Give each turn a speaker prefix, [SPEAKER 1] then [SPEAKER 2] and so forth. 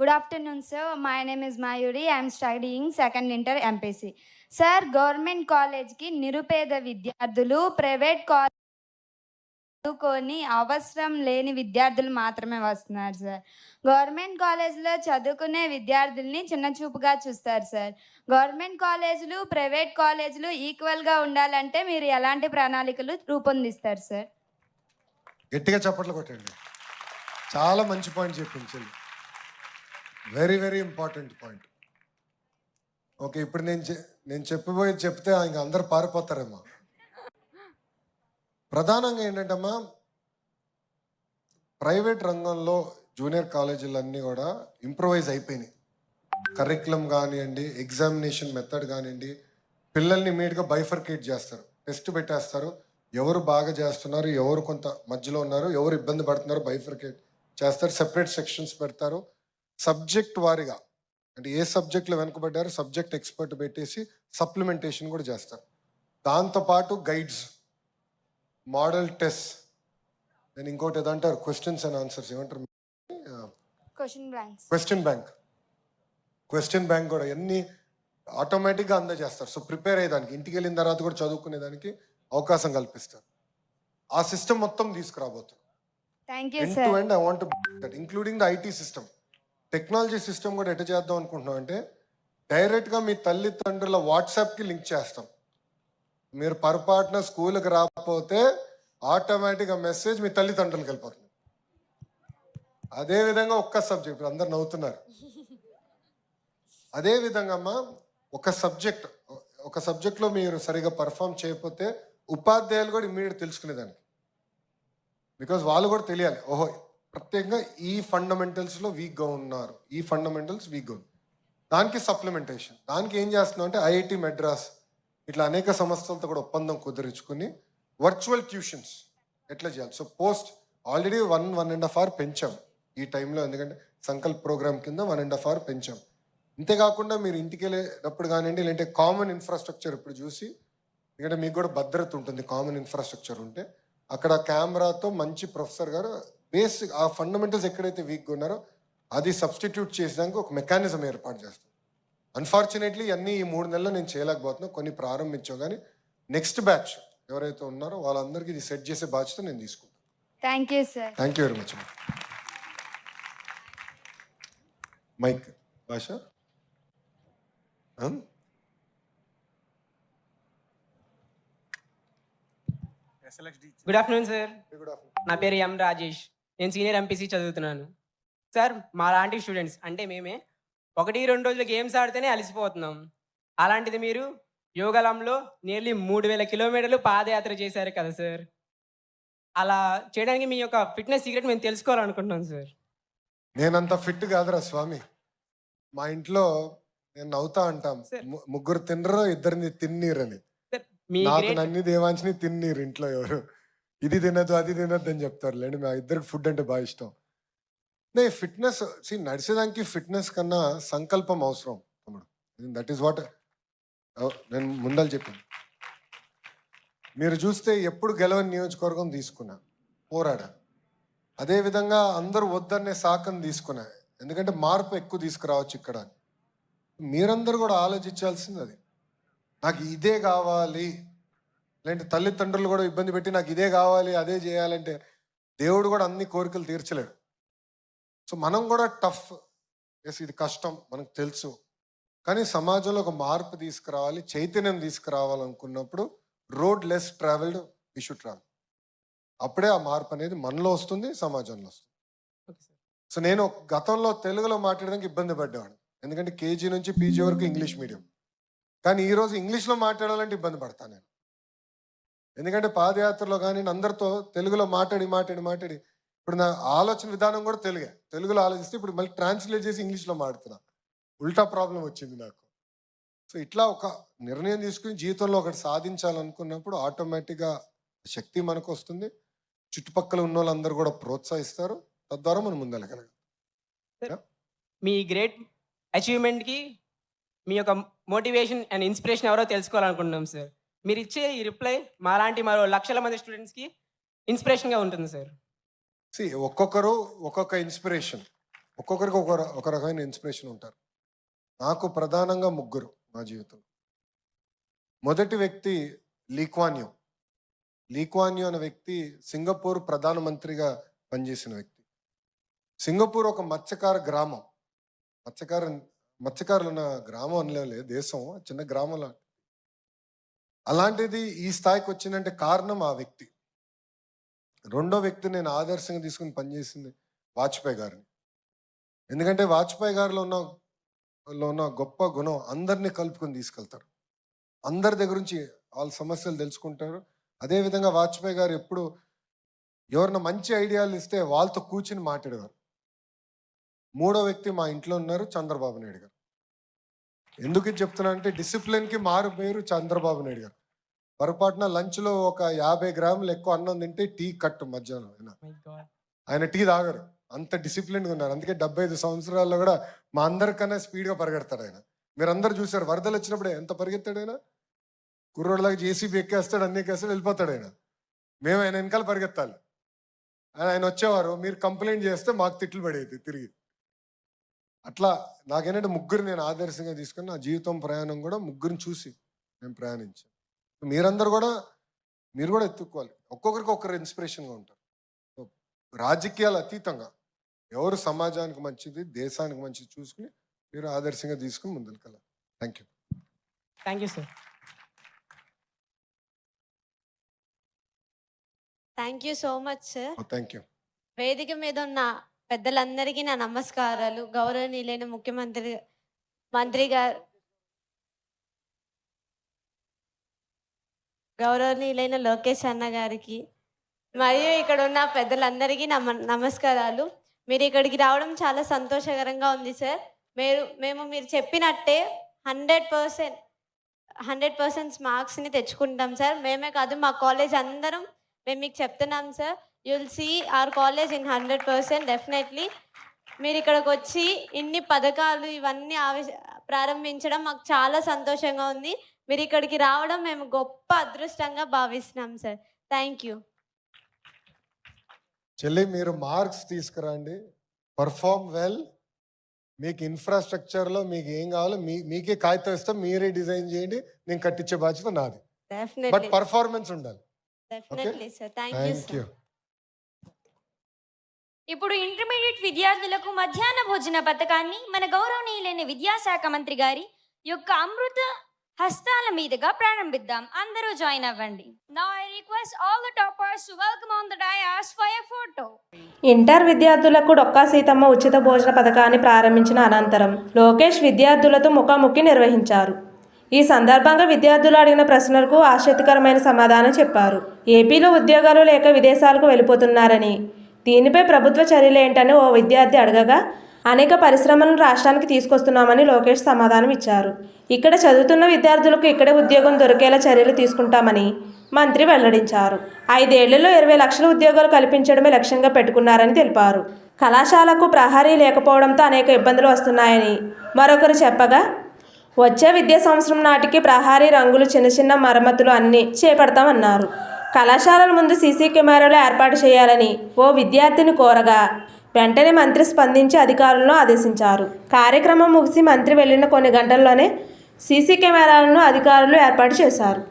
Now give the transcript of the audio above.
[SPEAKER 1] Good afternoon, sir. My name is Mayuri. I am studying second inter MPC. Sir government కాలేజ్కి నిరుపేద విద్యార్థులు private college చదువుకొని అవసరం లేని విద్యార్థులు మాత్రమే వస్తున్నారు సార్ గవర్నమెంట్ కాలేజ్లో చదువుకునే విద్యార్థుల్ని చిన్న చూపుగా చూస్తారు సార్ గవర్నమెంట్ కాలేజీలు ప్రైవేట్ కాలేజీలు ఈక్వల్గా ఉండాలంటే మీరు ఎలాంటి ప్రణాళికలు రూపొందిస్తారు సార్
[SPEAKER 2] గట్టిగా చప్పట్లు కొట్టండి చాలా మంచి పాయింట్ చెప్పింది very very important point okay ఇప్పుడు నేను చె- నేను చెప్పిపోయి చెప్తే ఇంక అందరు పారిపోతారేమో. ప్రధానంగా ఏంటంటమ్మా ప్రైవేట్ రంగంలో జూనియర్ కాలేజీలన్నీ కూడా ఇంప్రూవైజ్ అయిపోయినాయి. కరికులం కానివ్వండి ఎగ్జామినేషన్ మెథడ్ కానివ్వండి పిల్లల్ని ఇమీడియట్గా బైఫర్కేట్ చేస్తారు. టెస్ట్ పెట్టేస్తారు. ఎవరు బాగా చేస్తున్నారు ఎవరు కొంత మధ్యలో ఉన్నారు ఎవరు ఇబ్బంది పడుతున్నారు బైఫర్కేట్ చేస్తారు. సెపరేట్ సెక్షన్స్ పెడతారు. సబ్జెక్ట్ వారిగా అంటే ఏ సబ్జెక్ట్లో వెనుకబడ్డారో సబ్జెక్ట్ ఎక్స్పర్ట్ పెట్టేసి సప్లిమెంటేషన్ కూడా చేస్తారు. దాంతోపాటు గైడ్స్ మోడల్ టెస్ట్ నేను ఇంకోటి ఏదో అంటారు క్వశ్చన్స్ అండ్ ఆన్సర్స్ ఏమంటారు?
[SPEAKER 1] Question
[SPEAKER 2] bank. క్వశ్చన్ బ్యాంక్ కూడా ఎన్ని ఆటోమేటిక్గా అందజేస్తారు. సో ప్రిపేర్ అయ్యేదానికి ఇంటికి వెళ్ళిన తర్వాత కూడా చదువుకునేదానికి అవకాశం కల్పిస్తారు. ఆ సిస్టమ్ మొత్తం తీసుకురాబోతుంది. Including the IT system technology system కూడా ఎట్లా చేద్దాం అనుకుంటున్నాం అంటే డైరెక్ట్గా మీ తల్లిదండ్రుల వాట్సాప్కి లింక్ చేస్తాం. మీరు పొరపాటున స్కూల్కి రాకపోతే ఆటోమేటిక్గా మెసేజ్ మీ తల్లిదండ్రులకు వెళ్ళిపోతుంది. అదేవిధంగా ఒక్క సబ్జెక్ట్ అందరు నవ్వుతున్నారు. అదేవిధంగా అమ్మ అమ్మా ఒక సబ్జెక్ట్ ఒక సబ్జెక్ట్లో మీరు సరిగా పర్ఫామ్ చేయకపోతే ఉపాధ్యాయులు కూడా ఇమ్మీడియట్ తెలుసుకునేదానికి. బికాజ్ వాళ్ళు కూడా తెలియాలి ఓహో ప్రత్యేకంగా ఈ ఫండమెంటల్స్లో వీక్గా ఉన్నారు. ఈ ఫండమెంటల్స్ వీక్గా ఉంది దానికి సప్లిమెంటేషన్ దానికి ఏం చేస్తున్నాం అంటే ఐఐటి మెడ్రాస్ ఇట్లా అనేక సంస్థలతో కూడా ఒప్పందం కుదిరించుకుని వర్చువల్ ట్యూషన్స్ ఎట్లా చేయాలి? So post already one one and half hour పెంచాం. ఈ టైంలో ఎందుకంటే సంకల్ప్ ప్రోగ్రామ్ కింద వన్ అండ్ హాఫ్ అవర్ పెంచాం. ఇంతేకాకుండా మీరు ఇంటికి వెళ్ళేటప్పుడు కానివ్వండి లేదంటే కామన్ ఇన్ఫ్రాస్ట్రక్చర్ ఇప్పుడు చూసి ఎందుకంటే మీకు కూడా భద్రత ఉంటుంది కామన్ ఇన్ఫ్రాస్ట్రక్చర్ ఉంటే. అక్కడ కెమెరాతో మంచి ప్రొఫెసర్ గారు బేసిక్ ఆ ఫండమెంటల్స్ ఎక్కడైతే వీక్గా ఉన్నారో అది సబ్స్టిట్యూట్ చేసేదానికి ఒక మెకానిజం ఏర్పాటు చేస్తాం. అన్ఫార్చునేట్లీ అన్నీ ఈ మూడు నెలలు నేను చేయలేకపోతున్నా. కొన్ని ప్రారంభించాం కానీ నెక్స్ట్ బ్యాచ్ ఎవరైతే ఉన్నారో వాళ్ళందరికీ ఇది సెట్ చేసే బాధ్యత నేను తీసుకుంటాను.
[SPEAKER 1] Thank you sir
[SPEAKER 2] thank you very much mike భాష?
[SPEAKER 3] Good afternoon sir. నా పేరు ఎం రాజేష్. నేను సీనియర్ ఎంపీసీ చదువుతున్నాను. సార్ మా లాంటి స్టూడెంట్స్ అంటే మేమే ఒకటి రెండు రోజులు గేమ్స్ ఆడితేనే అలసిపోతున్నాం. అలాంటిది మీరు యోగలంలో నియర్లీ మూడు వేల కిలోమీటర్లు పాదయాత్ర చేశారు కదా సార్. అలా చేయడానికి మీ యొక్క ఫిట్నెస్ సీక్రెట్ మేము తెలుసుకోవాలనుకుంటున్నాం సార్.
[SPEAKER 2] నేనంత ఫిట్ కాదురా స్వామి. మా ఇంట్లో నేను నవ్వుతా అంటాం
[SPEAKER 3] Sir.
[SPEAKER 2] ము- ముగ్గురు తినరు ఇద్దరిని తిన్నీరని.
[SPEAKER 3] మీ
[SPEAKER 2] నాకు
[SPEAKER 3] గ్రేట్
[SPEAKER 2] నన్ని దేవాంశని తిన్నీరు ఇంట్లో ఎవరు. ఇది తినదు అది తినద్దు అని చెప్తారు లేండి మా ఇద్దరికి ఫుడ్ అంటే బాగా ఇష్టం. నే ఫిట్నెస్ సి నడిచేదానికి ఫిట్నెస్ కన్నా సంకల్పం అవసరం తమ్ముడు. దట్ ఈస్ వాట్ నేను ముందలు చెప్పాను మీరు చూస్తే ఎప్పుడు గెలవని నియోజకవర్గం తీసుకున్నా పోరాడా. అదేవిధంగా అందరూ వద్దనే సాకం తీసుకున్నా. ఎందుకంటే మార్పు ఎక్కువ తీసుకురావచ్చు ఇక్కడ మీరందరూ కూడా ఆలోచించాల్సింది అది. నాకు ఇదే కావాలి. లేదంటే తల్లిదండ్రులు కూడా ఇబ్బంది పెట్టి నాకు ఇదే కావాలి అదే చేయాలంటే దేవుడు కూడా అన్ని కోరికలు తీర్చలేడు. సో మనం కూడా టఫ్. ఎస్ ఇది కష్టం మనకు తెలుసు. కానీ సమాజంలో ఒక మార్పు తీసుకురావాలి చైతన్యం తీసుకురావాలనుకున్నప్పుడు road less travelled we should travel. అప్పుడే ఆ మార్పు అనేది మనలో వస్తుంది సమాజంలో వస్తుంది. సో నేను గతంలో తెలుగులో మాట్లాడడానికి ఇబ్బంది పడ్డేవాడిని. ఎందుకంటే కేజీ నుంచి పీజీ వరకు ఇంగ్లీష్ మీడియం. కానీ ఈరోజు ఇంగ్లీష్లో మాట్లాడాలంటే ఇబ్బంది పడతాను నేను. ఎందుకంటే పాదయాత్రలో కానీ అందరితో తెలుగులో మాట్లాడి మాట్లాడి మాట్లాడి ఇప్పుడు నా ఆలోచన విధానం కూడా తెలుగే. తెలుగులో ఆలోచిస్తే ఇప్పుడు మళ్ళీ ట్రాన్స్లేట్ చేసి ఇంగ్లీష్లో మాడుతున్నా ఉల్టా ప్రాబ్లం వచ్చింది నాకు. సో ఇట్లా ఒక నిర్ణయం తీసుకుని జీవితంలో ఒకటి సాధించాలనుకున్నప్పుడు ఆటోమేటిక్గా శక్తి మనకు వస్తుంది చుట్టుపక్కల ఉన్న వాళ్ళందరూ కూడా ప్రోత్సహిస్తారు. తద్వారా మనం ముందెళ్ళగలం
[SPEAKER 3] మీ గ్రేట్ అచీవ్మెంట్కి మీ యొక్క మోటివేషన్ అండ్ ఇన్స్పిరేషన్ ఎవరో తెలుసుకోవాలనుకుంటున్నాం సార్. మీరు ఇచ్చే ఈ రిప్లై మాలాంటి మరో లక్షల మంది స్టూడెంట్స్కి ఇన్స్పిరేషన్గా ఉంటుంది సార్
[SPEAKER 2] సి ఒక్కొక్కరు ఒక్కొక్క ఇన్స్పిరేషన్ ఒక్కొక్కరికి ఒక ఒక రకమైన ఇన్స్పిరేషన్ ఉంటారు. నాకు ప్రధానంగా ముగ్గురు నా జీవితంలో. మొదటి వ్యక్తి లీక్వాన్యూ. లీక్వాన్యూ అనే వ్యక్తి సింగపూర్ ప్రధానమంత్రిగా పనిచేసిన వ్యక్తి. సింగపూర్ ఒక మత్స్యకార గ్రామం. మత్స్యకార మత్స్యకారులు ఉన్న గ్రామం అనలే దేశం చిన్న గ్రామం లాంటి అలాంటిది ఈ స్థాయికి వచ్చిందంటే కారణం ఆ వ్యక్తి. రెండో వ్యక్తి నేను ఆదర్శంగా తీసుకుని పనిచేసింది వాజ్పేయి గారిని. ఎందుకంటే వాజ్పేయి గారిలో ఉన్న లో ఉన్న గొప్ప గుణం అందరినీ కలుపుకొని తీసుకెళ్తారు. అందరి దగ్గర నుంచి వాళ్ళ సమస్యలు తెలుసుకుంటారు. అదేవిధంగా వాజ్పేయి గారు ఎప్పుడు ఎవరైనా మంచి ఐడియాలు ఇస్తే వాళ్ళతో కూర్చుని మాట్లాడేవారు. మూడో వ్యక్తి మా ఇంట్లో ఉన్నారు చంద్రబాబు నాయుడు గారు. ఎందుకు ఇది చెప్తున్నా అంటే డిసిప్లిన్కి మారు పేరు చంద్రబాబు నాయుడు గారు. పొరపాటున లంచ్లో ఒక యాభై గ్రాములు ఎక్కువ అన్నం తింటే టీ కట్టు మధ్యాహ్నం ఆయన
[SPEAKER 3] గాడ్
[SPEAKER 2] ఆయన టీ తాగరు. అంత డిసిప్లిన్గా ఉన్నారు. అందుకే డెబ్బై ఐదు సంవత్సరాల్లో కూడా మా అందరికన్నా స్పీడ్గా పరిగెడతాడు ఆయన. మీరు అందరు చూసారు వరదలు వచ్చినప్పుడు ఎంత పరిగెత్తాడు ఆయన? కుర్రోడ్లాగా జేసీబీ ఎక్కేస్తాడు అన్ని ఎక్కేస్తాడు వెళ్ళిపోతాడు ఆయన. మేము ఆయన వెనకాల పరిగెత్తాలి. ఆయన ఆయన వచ్చేవారు మీరు కంప్లైంట్ చేస్తే మాకు తిట్లు పడేది తిరిగి. అట్లా నాకేంటంటే ముగ్గురు నేను ఆదర్శంగా తీసుకుని నా జీవితం ప్రయాణం కూడా ముగ్గురిని చూసి నేను ప్రయాణించాను. మీరందరూ కూడా మీరు కూడా ఎత్తుక్కోవాలి. ఒక్కొక్కరికి ఒక్కరు ఇన్స్పిరేషన్గా ఉంటారు. సో రాజకీయాలు అతీతంగా ఎవరు సమాజానికి మంచిది దేశానికి మంచిది చూసుకుని మీరు ఆదర్శంగా తీసుకుని ముందుకు వెళ్ళాలి thank you.
[SPEAKER 3] Thank you sir.
[SPEAKER 4] Thank you so much sir.
[SPEAKER 2] Thank you.
[SPEAKER 4] వేదిక మీద ఉన్న పెద్దలందరికీ నా నమస్కారాలు. గౌరవనీయులైన ముఖ్యమంత్రి మంత్రి గారు గౌరవనీయులైన లోకేష్ అన్న గారికి మరియు ఇక్కడ ఉన్న పెద్దలందరికీ నమస్కారాలు. మీరు ఇక్కడికి రావడం చాలా సంతోషకరంగా ఉంది సార్. మీరు మేము మీరు చెప్పినట్టే హండ్రెడ్ పర్సెంట్ హండ్రెడ్ పర్సెంట్ మార్క్స్ని తెచ్చుకుంటాం సార్. మేమే కాదు మా కాలేజ్ అందరం మేము మీకు చెప్తున్నాం sir. You'll C R college in hundred percent definitely మీరు ఇక్కడికి వచ్చి ఇన్ని పథకాలు ఇవన్నీ ఆవి ప్రారంభించడం మాకు చాలా సంతోషంగా ఉంది. మీరు ఇక్కడికి రావడం మేము గొప్ప అదృష్టంగా భావిస్తున్నాం సార్ థ్యాంక్ యూ
[SPEAKER 2] చెల్లి మీరు మార్క్స్ తీసుకురండి. పర్ఫార్మ్ వెల్ మీకు ఇన్ఫ్రాస్ట్రక్చర్లో మీకు ఏం కావాలో మీ మీకే కాగితం ఇస్తాం మీరే డిజైన్ చేయండి. నేను కట్టించే బాధ్యత నాది. బట్ పర్ఫార్మెన్స్ ఉండాలి.
[SPEAKER 4] థ్యాంక్ యూ
[SPEAKER 5] ఇప్పుడు ఇంటర్మీడియట్ విద్యార్థులకు మధ్యాహ్న భోజన పథకాన్ని మన గౌరవనీయులైన విద్యాశాఖ మంత్రి గారి యొక్క అమృత హస్తాల మీదుగా ప్రారంభిద్దాం. అందరూ జాయిన్ అవ్వండి. నా I request all the toppers to welcome on the dais for a photo
[SPEAKER 6] inter విద్యార్థులకు డొక్కా సీతమ్మ ఉచిత భోజన పథకాన్ని ప్రారంభించిన అనంతరం లోకేష్ విద్యార్థులతో ముఖాముఖి నిర్వహించారు. ఈ సందర్భంగా విద్యార్థులు అడిగిన ప్రశ్నలకు ఆసక్తికరమైన సమాధానం చెప్పారు. ఏపీలో ఉద్యోగాలు లేక విదేశాలకు వెళ్ళిపోతున్నారని దీనిపై ప్రభుత్వ చర్యలేంటని ఓ విద్యార్థి అడగగా అనేక పరిశ్రమలను రాష్ట్రానికి తీసుకొస్తున్నామని లోకేష్ సమాధానం ఇచ్చారు. ఇక్కడ చదువుతున్న విద్యార్థులకు ఇక్కడే ఉద్యోగం దొరికేలా చర్యలు తీసుకుంటామని మంత్రి వెల్లడించారు. ఐదేళ్ళలో ఇరవై లక్షల ఉద్యోగాలు కల్పించడమే లక్ష్యంగా పెట్టుకున్నారని తెలిపారు. కళాశాలకు ప్రహరీ లేకపోవడంతో అనేక ఇబ్బందులు వస్తున్నాయని మరొకరు చెప్పగా వచ్చే విద్యా సంవత్సరం నాటికి ప్రహారీ రంగులు చిన్న చిన్న మరమ్మతులు అన్నీ చేపడతామన్నారు. కళాశాలల ముందు సీసీ కెమెరాలు ఏర్పాటు చేయాలని ఓ విద్యార్థిని కోరగా వెంటనే మంత్రి స్పందించి అధికారులను ఆదేశించారు. కార్యక్రమం ముగిసి మంత్రి వెళ్ళిన కొన్ని గంటల్లోనే సీసీ కెమెరాలను అధికారులు ఏర్పాటు చేశారు.